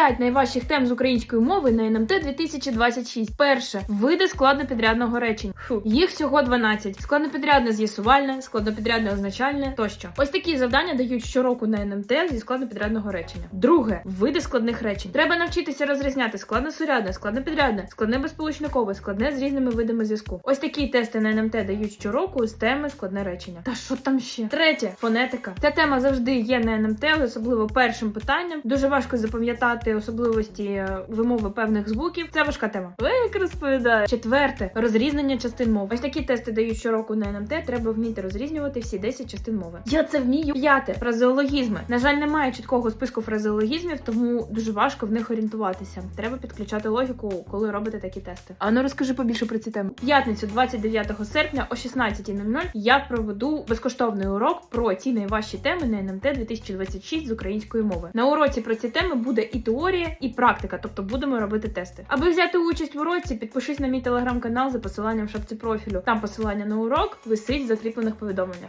5 найважчих тем з української мови на НМТ 2026. Перше види складнопідрядного речень. Фу. Їх всього 12. Складнопідрядне з'ясувальне, складнопідрядне означальне тощо. Ось такі завдання дають щороку на НМТ зі складнопідрядного речення. Друге види складних речень. Треба навчитися розрізняти складносурядне, складнопідрядне, складне безполучникове, складне з різними видами зв'язку. Ось такі тести на НМТ дають щороку з теми складне речення. Та що там ще? Третє фонетика. Ця тема завжди є на НМТ, особливо першим питанням. Дуже важко запам'ятати особливості е, вимови певних звуків. Це важка тема. Ви як розповідаю. Четверте розрізнення частин мови. Ось такі тести дають щороку на НМТ. Треба вміти розрізнювати всі 10 частин мови. Я це вмію. П'яте фразеологізми. На жаль, немає чіткого списку фразеологізмів, тому дуже важко в них орієнтуватися. Треба підключати логіку, коли робите такі тести. А ну розкажи побільше про ці теми. П'ятницю, 29 серпня о 16.00 я проведу безкоштовний урок про ці найважчі теми на НМТ 2026 з української мови. На уроці про ці теми буде і теорія, і практика, тобто будемо робити тести. Аби взяти участь в уроці, підпишись на мій телеграм-канал за посиланням в шапці профілю. Там посилання на урок висить в закріплених повідомленнях.